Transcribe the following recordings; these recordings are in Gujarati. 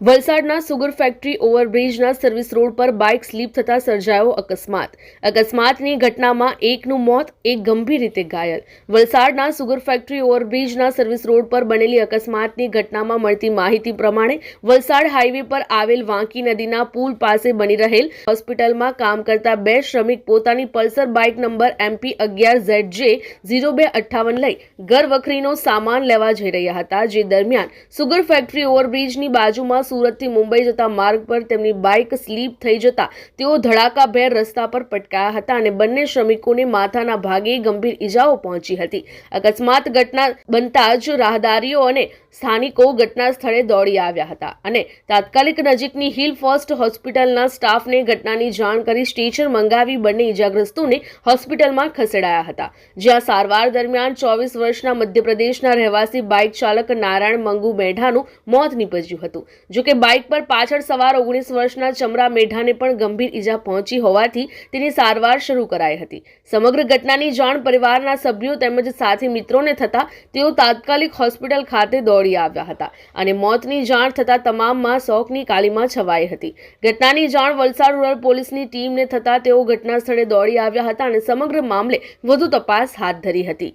વલસાડના સુગર ફેક્ટરી ઓવરબ્રિજના સર્વિસ રોડ પર બાઇક સ્લીપ થતા સર્જાયો અકસ્માત. અકસ્માતની ઘટનામાં એકનું મોત, એક ગંભીર રીતે ઘાયલ. વલસાડના સુગર ફેક્ટરી ઓવરબ્રિજના સર્વિસ રોડ પર બનેલી અકસ્માતની ઘટનામાં મળતી માહિતી પ્રમાણે વલસાડ હાઈવે પર આવેલ વાંકી નદીના પુલ પાસે બની રહેલ હોસ્પિટલમાં કામ કરતા બે શ્રમિક પોતાની પલ્સર બાઇક નંબર એમપી અગિયાર ઝેડ જે ઝીરો બે અઠ્ઠાવન લઈ ઘર વખરીનો સામાન લેવા જઈ રહ્યા હતા. જે દરમિયાન સુગર ફેક્ટરી ઓવરબ્રિજની બાજુમાં સુરતથી મુંબઈ જતા માર્ગ પર તેમની બાઇક સ્લીપ થઈ જતા તેઓ ધડાકાભેર રસ્તા પર પટકાયા હતા અને બંને શ્રમિકોને માથાના ભાગે ગંભીર ઈજાઓ પહોંચી હતી. અકસ્માત ઘટના બનતા જ રાહદારીઓ અને સ્થાનિકો ઘટના સ્થળે દોડી આવ્યા હતા અને તાત્કાલિક નજીકની હિલ ફર્સ્ટ હોસ્પિટલના સ્ટાફને ઘટનાની જાણ કરી સ્ટેચર મંગાવી બંને ઇજાગ્રસ્તોને હોસ્પિટલમાં ખસેડાયા હતા, જ્યાં સારવાર દરમિયાન ચોવીસ વર્ષના મધ્યપ્રદેશના રહેવાસી બાઇક ચાલક નારાયણ મંગુ મેઢાનું મોત નીપજ્યું હતું. જોકે બાઇક પર પાછળ સવાર ઓગણીસ વર્ષના ચમરા મેઢાને પણ ગંભીર ઈજા પહોંચી હોવાથી તેની સારવાર શરૂ કરાઈ હતી. સમગ્ર ઘટનાની જાણ પરિવારના સભ્યો તેમજ સાથી મિત્રોને થતા તેઓ તાત્કાલિક હોસ્પિટલ ખાતે દોડી આવ્યા હતા અને મોતની જાણ થતાં તમામમાં શોકની કાલીમાં છવાઈ હતી. ઘટનાની જાણ વલસાડ રૂરલ પોલીસની ટીમને થતાં તેઓ ઘટના સ્થળે દોડી આવ્યા હતા અને સમગ્ર મામલે વધુ તપાસ હાથ ધરી હતી.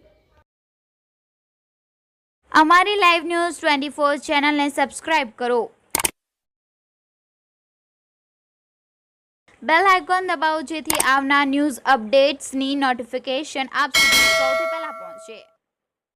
અમારી લાઈવ ન્યૂઝ ટ્વેન્ટી ફોર ચેનલને સબસ્ક્રાઇબ કરો. બેલ આઇકોન દબાવો જેથી આવનાર ન્યૂઝ અપડેટ્સની નોટિફિકેશન આપ સુધી સૌથી પહેલા પહોંચે.